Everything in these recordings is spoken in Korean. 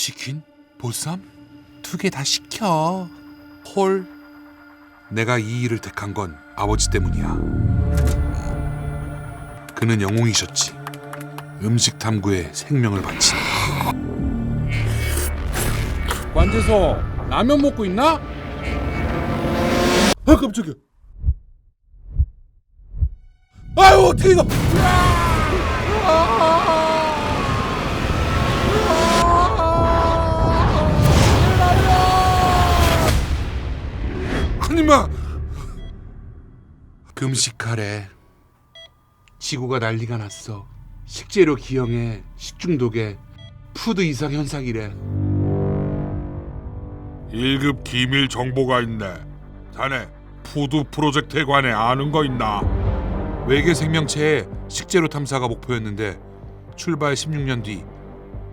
치킨? 보쌈? 두 개 다 시켜. 헐. 내가 이 일을 택한 건 아버지 때문이야. 그는 영웅이셨지. 음식 탐구에 생명을 바친. 관제소 라면 먹고 있나? 아 깜짝이야. 아유 어떻게 이거? 마 금식하래 지구가 난리가 났어 식재료 기형에 식중독에 푸드 이상 현상이래 1급 기밀 정보가 있네. 자네 푸드 프로젝트에 관해 아는 거 있나? 외계 생명체의 식재료 탐사가 목표였는데 출발 16년 뒤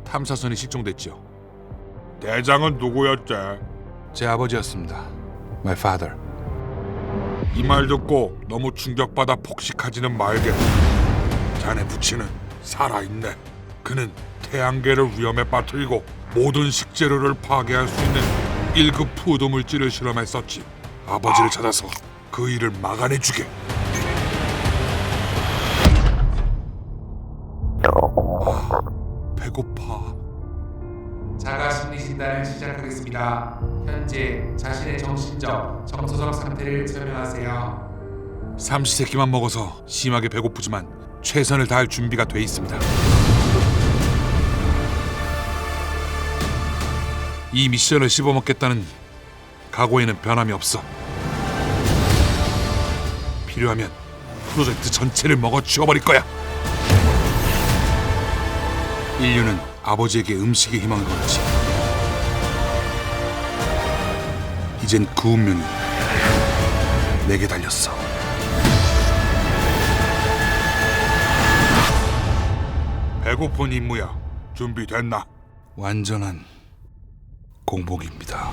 탐사선이 실종됐죠 대장은 누구였지? 제 아버지였습니다 My father 이 말 듣고 너무 충격받아 폭식하지는 말게. 자네 부친은 살아있네. 그는 태양계를 위험에 빠뜨리고 모든 식재료를 파괴할 수 있는 1급 푸드 물질을 실험했었지. 아버지를 찾아서 그 일을 막아내주게. 배고파 자가 심리 진단을 시작하겠습니다. 현재 자신의 정신적, 정서적 상태를 설명하세요. 삼시세끼만 먹어서 심하게 배고프지만 최선을 다할 준비가 돼 있습니다. 이 미션을 씹어먹겠다는 각오에는 변함이 없어. 필요하면 프로젝트 전체를 먹어 치워버릴 거야. 인류는 아버지에게 음식의 희망을 걸었지. 이젠 그 운명이 내게 달렸어. 배고픈 임무야. 준비됐나? 완전한 공복입니다.